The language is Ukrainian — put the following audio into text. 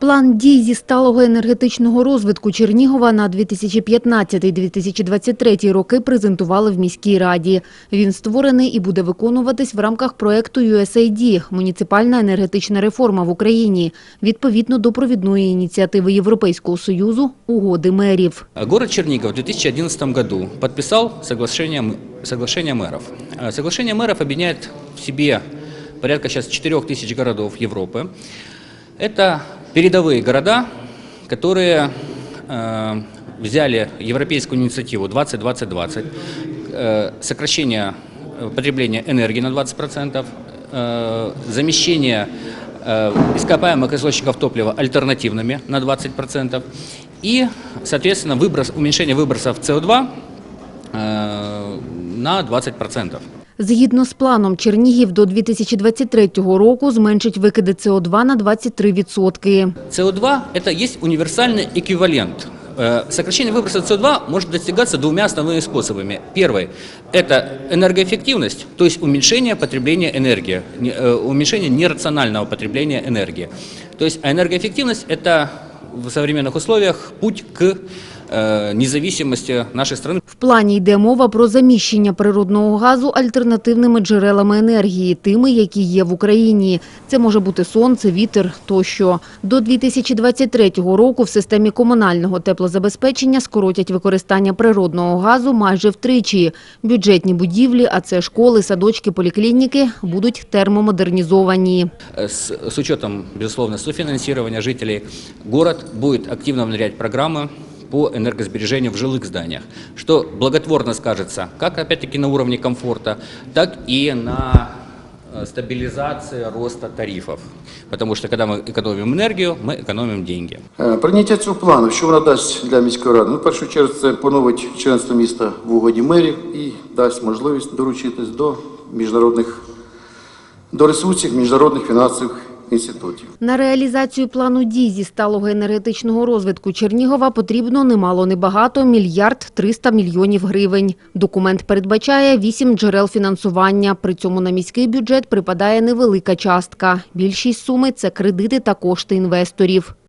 План дій зі сталого енергетичного розвитку Чернігова на 2015-2023 роки презентували в міській раді. Він створений і буде виконуватись в рамках проекту USAID – «Муніципальна енергетична реформа в Україні» відповідно до провідної ініціативи Європейського Союзу «Угоди мерів». Город Чернигов в 2011 году подписал соглашение, м- соглашение мэров. Э, Соглашение мэров объединяет в себе порядка сейчас 4 тысяч городов Европы. Это передовые города, которые э, взяли европейскую инициативу 20-20-20, э, сокращение э, потребления энергии на 20%, э, замещение э, ископаемых источников топлива альтернативными на 20% и, соответственно, выброс, уменьшение выбросов СО2 э, на 20%. Згідно з планом, Чернігів до 2023 року зменшить викиди СО2 на 23%. СО2 – это есть универсальный эквивалент. Э, Сокращение выброса СО2 может достигаться двумя основными способами. Первый – это энергоэффективность, то есть уменьшение потребления энергии, не- э, уменьшение нерационального потребления энергии. То есть а энергоэффективность – это в современных условиях путь к э, независимости нашей страны. Плані йде мова про заміщення природного газу альтернативними джерелами енергії, тими, які є в Україні. Це може бути сонце, вітер тощо. До 2023 року в системі комунального теплозабезпечення скоротять використання природного газу майже втричі. Бюджетні будівлі, а це школи, садочки, поліклініки, будуть термомодернізовані. Э, С, с учетом, безусловно, софинансирования жителей, город будет активно внедрять программы по энергосбережению в жилых зданиях, что благотворно скажется как, опять-таки, на уровне комфорта, так и на э, стабилизации роста тарифов. Потому что, когда мы экономим энергию, мы экономим деньги. Е, Прийняття цього плану, що вона дасть для міської ради? Ну, в першу чергу, це поновить членство міста в угоді мерів і дасть можливість доручитись до міжнародних до ресурсів міжнародних фінансових інститутів. На реалізацію плану дій зі сталого енергетичного розвитку Чернігова потрібно немало небагато – мільярд 300 мільйонів гривень. Документ передбачає вісім джерел фінансування. При цьому на міський бюджет припадає невелика частка. Більшість суми – це кредити та кошти інвесторів.